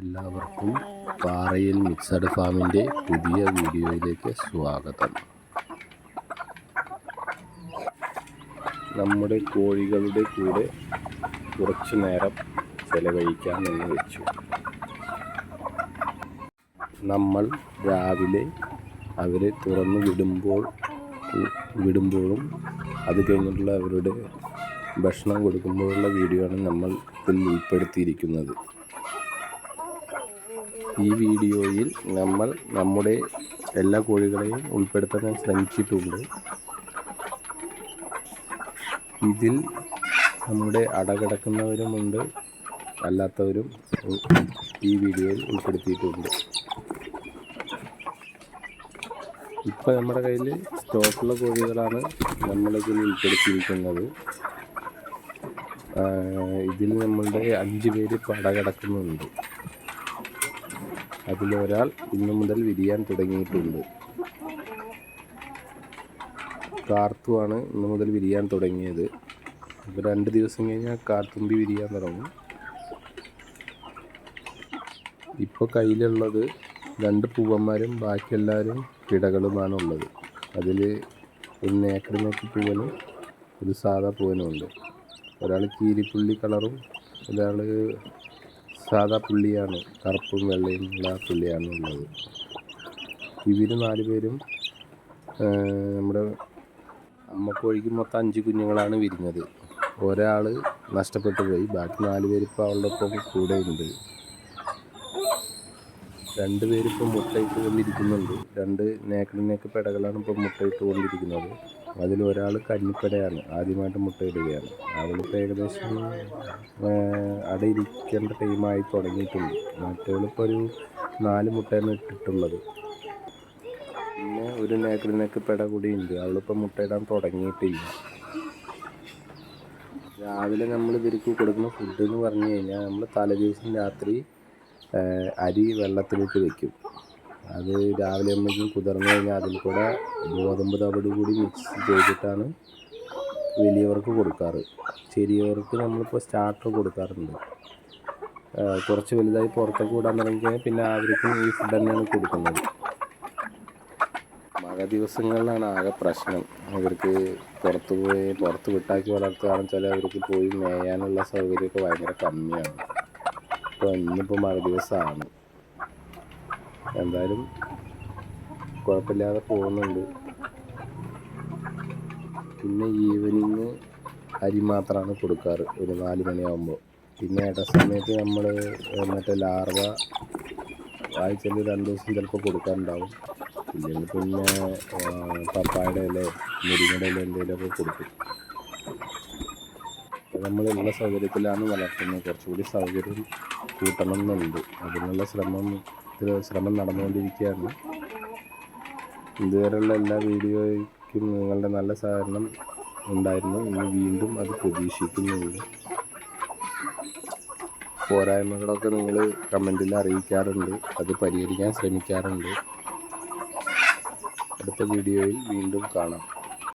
എല്ലാവർക്കും പാറയിൽ മിക്സഡ് ഫാമിന്റെ പുതിയ വീഡിയോയിലേക്ക് സ്വാഗതം. നമ്മുടെ കോഴികളുടെ കൂടെ കുറച്ചു നേരം ചെലവഴിക്കാമെന്ന് വെച്ചു. നമ്മൾ രാവിലെ അവരെ തുറന്നു വിടുമ്പോൾ വിടുമ്പോഴും അത് കഴിഞ്ഞിട്ടുള്ള അവരുടെ ഭക്ഷണം കൊടുക്കുമ്പോഴുള്ള വീഡിയോ ആണ് നമ്മൾ ഇതിൽ ഉൾപ്പെടുത്തിയിരിക്കുന്നത്. ഈ വീഡിയോയിൽ നമ്മൾ നമ്മുടെ എല്ലാ കോഴികളെയും ഉൾപ്പെടുത്താൻ ശ്രമിച്ചിട്ടുണ്ട്. ഇതിൽ നമ്മുടെ അടകിടക്കുന്നവരുമുണ്ട് അല്ലാത്തവരും ഈ വീഡിയോയിൽ ഉൾപ്പെടുത്തിയിട്ടുണ്ട്. ഇപ്പോൾ നമ്മുടെ കയ്യിൽ സ്റ്റോക്കുള്ള കോഴികളാണ് നമ്മളിതിൽ ഉൾപ്പെടുത്തിയിരിക്കുന്നത്. ഇതിൽ നമ്മളുടെ അഞ്ച് പേര് പട കിടക്കുന്നുണ്ട് അതിലൊരാൾ ഇന്നു മുതൽ വിരിയാൻ തുടങ്ങിയിട്ടുണ്ട്. കാർത്തുവാണ് ഇന്നു മുതൽ വിരിയാൻ തുടങ്ങിയത്. അപ്പോൾ രണ്ട് ദിവസം കഴിഞ്ഞാൽ കാർത്തുമ്പി വിരിയാൻ തുടങ്ങും. ഇപ്പോൾ കയ്യിലുള്ളത് രണ്ട് പൂവന്മാരും ബാക്കി എല്ലാവരും പിടകളുമാണ് ഉള്ളത്. അതിൽ ഒരു നേക്കടി നോക്കി പൂവനും ഒരു സാധാ പൂവനും ഉണ്ട് ഒരാൾ കീരിപ്പുള്ളി കളറും ഒരാൾ സാധാ പുള്ളിയാണ്. കറുപ്പും വെള്ളയും ഉള്ള പുള്ളിയാണ് ഉള്ളത്. ഇവർ നാല് പേരും നമ്മുടെ അമ്മക്കോഴിക്ക് മൊത്തം അഞ്ച് കുഞ്ഞുങ്ങളാണ് വിരിഞ്ഞത്. ഒരാൾ നഷ്ടപ്പെട്ടു പോയി. ബാക്കി നാല് പേര് ഇപ്പോൾ അവളുടെ ഒപ്പം കൂടെ ഉണ്ട്. രണ്ട് പേരിപ്പോൾ മുട്ടയിട്ട് കൊണ്ടിരിക്കുന്നുണ്ട്. രണ്ട് നേക്കടി നേക്ക് പെടകളാണ് ഇപ്പോൾ മുട്ടയിട്ട് കൊണ്ടിരിക്കുന്നത്. അതിൽ ഒരാൾ കഞ്ഞിപ്പടയാണ് ആദ്യമായിട്ട് മുട്ടയിടുകയാണ്. അവളിപ്പോൾ ഏകദേശം അടയിരിക്കേണ്ട ടൈമായി തുടങ്ങിയിട്ടുണ്ട്. മറ്റവളിപ്പോൾ ഒരു നാല് മുട്ടയാണ് ഇട്ടിട്ടുള്ളത്. പിന്നെ ഒരു നേക്കടി നേക്ക് പെട കൂടി ഉണ്ട് അവളിപ്പോൾ മുട്ടയിടാൻ തുടങ്ങിയിട്ടില്ല. രാവിലെ നമ്മൾ ഇവർക്ക് കൊടുക്കുന്ന ഫുഡ് എന്ന് പറഞ്ഞു കഴിഞ്ഞാൽ നമ്മൾ തലേദിവസം രാത്രി അരി വെള്ളത്തിലിട്ട് വെക്കും. അത് രാവിലെ ആകുമ്പോഴേക്കും കുതിർന്നു കഴിഞ്ഞാൽ അതിൽ കൂടെ ഗോതമ്പ് തവിട് കൂടി മിക്സ് ചെയ്തിട്ടാണ് വലിയവർക്ക് കൊടുക്കാറ്. ചെറിയവർക്ക് നമ്മളിപ്പോൾ സ്റ്റാർട്ടർ കൊടുക്കാറുണ്ട്. കുറച്ച് വലുതായി പുറത്തേക്ക് വിടാൻ തുടങ്ങിയാൽ പിന്നെ അവർക്കും ഈ ഫുഡ് തന്നെയാണ് കൊടുക്കുന്നത്. മഴ ദിവസങ്ങളിലാണ് ആകെ പ്രശ്നം. അവർക്ക് പുറത്ത് പോയി പുറത്ത് വിട്ടാക്കി വളർത്തുകയാണെന്ന് വെച്ചാൽ അവർക്ക് പോയി മേയാനുള്ള സൗകര്യമൊക്കെ ഭയങ്കര കമ്മിയാണ്. ഇപ്പോൾ ഇന്നിപ്പോൾ മഴ ദിവസമാണ് എന്തായാലും കുഴപ്പമില്ലാതെ പോകുന്നുണ്ട്. പിന്നെ ഈവനിങ് അരി മാത്രമാണ് കൊടുക്കാറ്. ഒരു നാല് മണിയാകുമ്പോൾ പിന്നെ ഇട സമയത്ത് നമ്മൾ മറ്റേ ലാർവ ആഴ്ചയിൽ രണ്ട് ദിവസം ചിലപ്പോൾ കൊടുക്കാറുണ്ടാവും. ഇല്ലെങ്കിൽ പിന്നെ പപ്പായുടെ ഇല മുരിങ്ങയുടെ ഇല എന്തെങ്കിലുമൊക്കെ കൊടുക്കും. നമ്മളുള്ള സൗകര്യത്തിലാണ് വളർത്തുന്നത്. കുറച്ചുകൂടി സൗകര്യം കൂട്ടണം എന്നുണ്ട് അതിനുള്ള ശ്രമം ശ്രമം നടന്നുകൊണ്ടിരിക്കുകയാണ്. ഇതുവരെയുള്ള എല്ലാ വീഡിയോയ്ക്കും നിങ്ങളുടെ നല്ല സഹകരണം ഉണ്ടായിരുന്നു. ഇനി വീണ്ടും അത് പ്രതീക്ഷിക്കുന്നുണ്ട്. പോരായ്മകളൊക്കെ നിങ്ങൾ കമന്റിൽ അറിയിക്കാറുണ്ട്. അത് പരിഹരിക്കാൻ ശ്രമിക്കാറുണ്ട്. അടുത്ത വീഡിയോയിൽ വീണ്ടും കാണാം.